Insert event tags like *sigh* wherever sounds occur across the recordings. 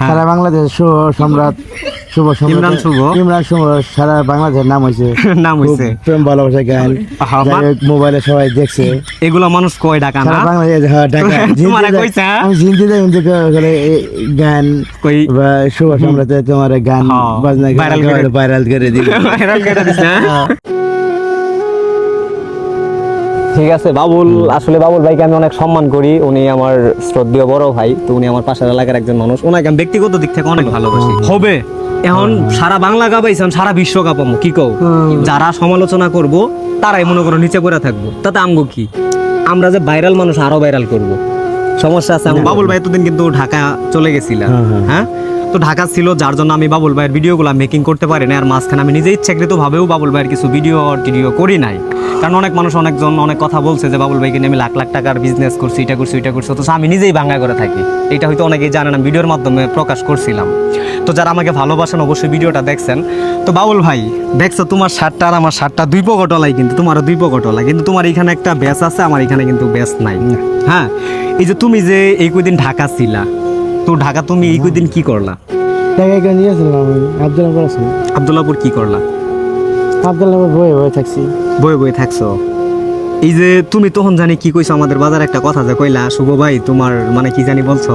হ্যাঁ। সারা বাংলাদেশ শুভ সম্রাট শুভ সম্রাট। ইমরান শুভ। ইমরান শুভ সারা বাংলাদেশের নাম হয়েছে *laughs* নাম হইছে। প্রেম ভালোবাসা গান মোবাইলে সবাই দেখছে। এগুলো মানুষ কয় ডাকা না বাংলাদেশ হ্যাঁ, ঢাকা *laughs* তোমারে জিনতে কইছে, হ্যাঁ? আমি যাই কিন্তু করে গান কই? বা শুভ সম্রাটে তোমার গান হ্যাঁ, বাজনা ভাইরাল করে। দিবে। *laughs* ভাইরাল করে দিছে, হ্যাঁ? ঠিক আছে বাবুল আসলে বাবুল ভাইকে আমি অনেক সম্মান করি। উনি আমার শ্রদ্ধেয় বড় ভাই তো উনি আমার পাশের এলাকার একজন মানুষ। ওনাকে আমি ব্যক্তিগত দিক থেকে অনেক ভালোবাসি। হবে। এখন সারা বাংলা গাবাইছেন সারা বিশ্ব কাপামো কি কও? যারা সমালোচনা করব তারাই মনে করো নিচে পড়ে থাকব। তাতে আমগো কি? আমরা যে ভাইরাল মানুষ আরও ভাইরাল করব। সমস্যা আছে বাবুল ভাই এতদিন কিন্তু ঢাকা চলে গেছিলাম হ্যাঁ, হ্যাঁ। হ্যাঁ? তো ঢাকা ছিল, যার জন্য আমি বাবুল ভাইয়ের ভিডিওগুলো মেকিং করতে পারি না আর মাঝখানে আমি নিজে ইচ্ছাকৃত ভাবেও বাবুল ভাইয়ের কিছু ভিডিও টিডিও করি নাই। কারণ অনেক মানুষ, অনেকজন অনেক কথা বলছে যে, বাবুল ভাইকে নিয়ে আমি লাখ লাখ টাকার বিজনেস করছি, এটা করছি এটা করছি। অথচ আমি নিজেই ভাঙ্গা করে থাকি। এটা হয়তো অনেকেই জানে না ভিডিওর মাধ্যমে প্রকাশ করছিলাম। তো যারা আমাকে ভালোবাসেন, অবশ্যই ভিডিওটা দেখছেন। তো বাবুল ভাই, দেখছ তোমার শার্টটা আর আমার শার্টটা দুই পকটলাই কিন্তু, তোমারও দুই পকটলাই। কিন্তু তোমার এখানে একটা ব্যাস আছে, আমার এখানে কিন্তু ব্যাস নাই। হ্যাঁ এই যে তুমি যে এই কদিন ঢাকা ছিলা তো ঢাকা তুমি এই কদিন কি করলা? ঢাকায় কেন নিয়েছিলাম আমি? আবদুল্লাহ আছি। আবদুল্লাপুর কি করলা? আবদুল্লাহ বয়ে বয়ে থাকছি। বয়ে বয়ে থাকছো? এই যে তুমি তখন জানি কি কইছো আমাদের বাজার একটা কথা যে কইলা শুভ ভাই তোমার মানে কি জানি বলছো?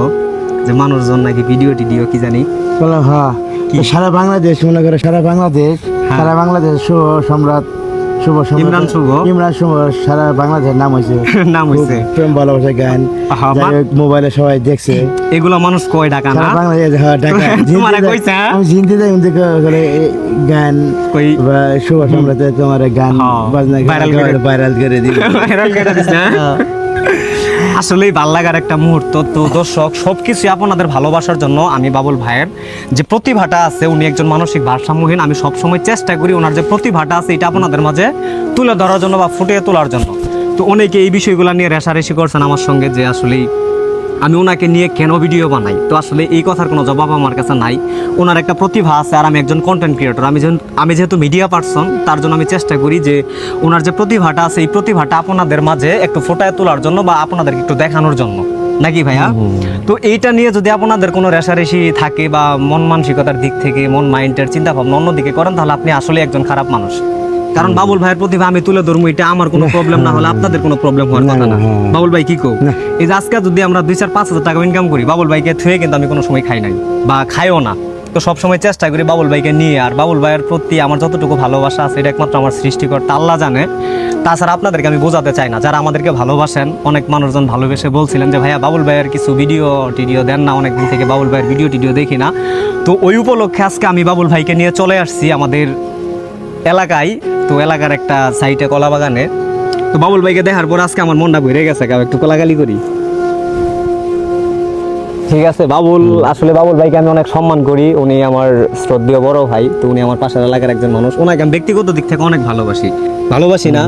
যে মানুষজন নাকি ভিডিও টিডিও কি জানি? বললাম হ্যাঁ কি? সারা বাংলাদেশ মনে করে সারা বাংলাদেশ হ্যাঁ। সারা বাংলাদেশ সম্রাট শুভ ইমরান শুভ। ইমরান শুভ সারা বাংলাদেশের নাম হয়েছে *laughs* নাম হয়েছে প্রেম ভালোবাসা গান হ্যাঁ, মোবাইলে সবাই দেখছে। এগুলো মানুষ কয় ঢাকা না? বাংলাদেশ হ্যাঁ, ঢাকা। *laughs* তোমারে কইছে, হ্যাঁ? আমি জিনতে যাই করে গান কই? শুভ সম্রাটে তোমার গান হ্যাঁ, বাজনা ভাইরাল করে দিবে। *laughs* ভাইরাল করে দিছে, হ্যাঁ? আসলেই ভালো লাগার একটা মুহূর্ত। তো দর্শক সব কিছু আপনাদের ভালোবাসার জন্য আমি বাবুল ভাইয়ের যে প্রতিভাটা আছে, উনি একজন মানসিক ভারসাম্যহীন। আমি সবসময় চেষ্টা করি ওনার যে প্রতিভাটা আছে, এটা আপনাদের মাঝে তুলে ধরার জন্য বা ফুটিয়ে তোলার জন্য। তো অনেকে এই বিষয়গুলো নিয়ে রেশারেশি করছেন আমার সঙ্গে যে আসলেই আমি ওনাকে নিয়ে কেন ভিডিও বানাই? তো আসলে এই কথার কোনো জবাব আমার কাছে নাই। ওনার একটা প্রতিভা আছে আর আমি একজন কন্টেন্ট ক্রিয়েটর আমি আমি যেহেতু মিডিয়া পার্সন তার জন্য আমি চেষ্টা করি যে ওনার যে প্রতিভাটা আছে এই প্রতিভাটা আপনাদের মাঝে একটু ফোটায় তোলার জন্য বা আপনাদেরকে একটু দেখানোর জন্য। নাকি ভাইয়া? তো এইটা নিয়ে যদি আপনাদের কোনো রেশারেশি থাকে বা মন মানসিকতার দিক থেকে মন মাইন্ডের চিন্তা ভাবনা অন্যদিকে করেন তাহলে আপনি আসলে একজন খারাপ মানুষ। কারণ বাবুল ভাইয়ের প্রতিভা আমি তুলে ধরবো এটা আমার কোনো প্রবলেম না হলে আপনাদের কোনো প্রবলেম হওয়ার কথা না। বাবুল ভাই কি কো এই যে আজকে যদি আমরা দুই চার পাঁচ হাজার টাকা ইনকাম করি বাবুল ভাইকে থুয়ে কিন্তু আমি কোনো সময় খাই নাই বা খাইও না। তো সব সময় চেষ্টা করি বাবুল ভাইকে নিয়ে আর বাবুল ভাইয়ের প্রতি আমার যতটুকু ভালোবাসা আছে এটা একমাত্র আমার সৃষ্টিকর্তা আল্লাহ জানে। তাছাড়া আপনাদেরকে আমি বোঝাতে চাই না যারা আমাদেরকে ভালোবাসেন অনেক মানুষজন ভালোবেসে বলছিলেন যে ভাইয়া বাবুল ভাইয়ের কিছু ভিডিও টিডিও দেন না অনেক দিন থেকে বাবুল ভাইয়ের ভিডিও টিডিও দেখি না। তো ওই উপলক্ষে আজকে আমি বাবুল ভাইকে নিয়ে চলে আসছি আমাদের এলাকায় তো এলাকার একটা সাইটে কলা বাগানে। তো বাবুল ভাইকে দেখার পর আজকে আমার মনটা ভরে গেছে কেউ একটু কোলাগালি করি। ঠিক আছে বাবুল আসলে বাবুল ভাইকে আমি অনেক সম্মান করি। উনি আমার শ্রদ্ধেয় বড় ভাই তো উনি আমার পাশের এলাকার একজন মানুষ। ওনাকে আমি ব্যক্তিগত দিক থেকে অনেক ভালোবাসি। ভালোবাসি না?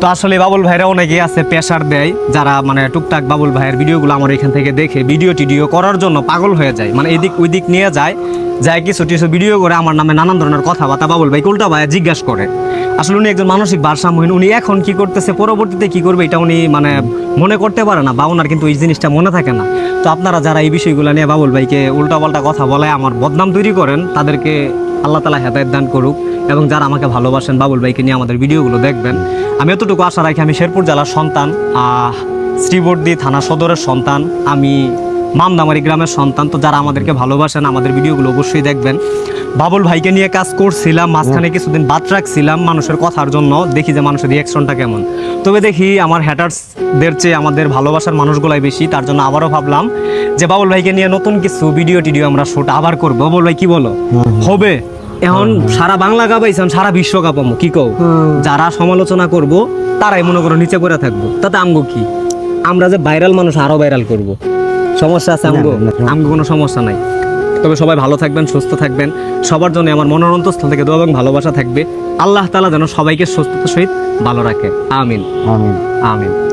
তো আসলে বাবুল ভাইরা অনেকেই আছে প্রেশার দেয় যারা মানে টুকটাক বাবুল ভাইয়ের ভিডিওগুলো আমার এখান থেকে দেখে ভিডিও টিডিও করার জন্য পাগল হয়ে যায়। মানে এদিক ওইদিক নিয়ে যায়। যায় কিছু টিছু ভিডিও করে আমার নামে নানান ধরনের কথাবার্তা বাবুল ভাই উল্টা ভাই জিজ্ঞাসা করে। আসলে উনি একজন মানসিক ভারসাম্যহীন, উনি এখন কি করতেছে, পরবর্তীতে কি করবে এটা উনি মানে মনে করতে পারে না বা ওনার কিন্তু এই জিনিসটা মনে থাকে না। তো আপনারা যারা এই বিষয়গুলো নিয়ে বাবুল ভাইকে উল্টাপাল্টা কথা বলে আমার বদনাম তৈরি করেন, তাদেরকে আল্লাহ তালা হেদায়ত দান করুক এবং যারা আমাকে ভালোবাসেন বাবুল ভাইকে নিয়ে আমাদের ভিডিওগুলো দেখবেন। আমি এতটুকু আশা রাখি আমি শেরপুর জেলার সন্তান শ্রীবর্দী থানা সদরের সন্তান, আমি মামদামারি গ্রামের সন্তান। তো যারা আমাদেরকে ভালোবাসেন, আমাদের ভিডিওগুলো অবশ্যই দেখবেন। বাবুল ভাইকে নিয়ে কাজ করছিলাম, মাঝখানে কিছুদিন বাদ রাখছিলাম মানুষের কথার জন্য। দেখি যে মানুষের রিয়াকশনটা কেমন। তবে দেখি আমার হ্যাটার্সদের চেয়ে আমাদের ভালোবাসার মানুষগুলাই বেশি, তার জন্য আবারও ভাবলাম যে বাবুল ভাইকে নিয়ে নতুন কিছু ভিডিও টিডিও আমরা শুট আবার করব। বাবুল ভাই, কি বলো? হবে? এখন সারা বাংলা গাবাইছেন, সারা বিশ্ব গাপামো, কি কও? যারা সমালোচনা করব, তারাই মনে করো নিচে করে থাকব। তাতে আমগো কি? আমরা যে ভাইরাল মানুষ, আরও ভাইরাল করব। সমস্যা আছে আমগো? আমগো কোনো সমস্যা নাই। তবে সবাই ভালো থাকবেন সুস্থ থাকবেন। সবার জন্য আমার মনোরন্তস্থল থেকে দোয়া এবং ভালোবাসা থাকবে। আল্লাহ তালা যেন সবাইকে সুস্থতা সহিত ভালো রাখে। আমিন। আমিন। আমিন।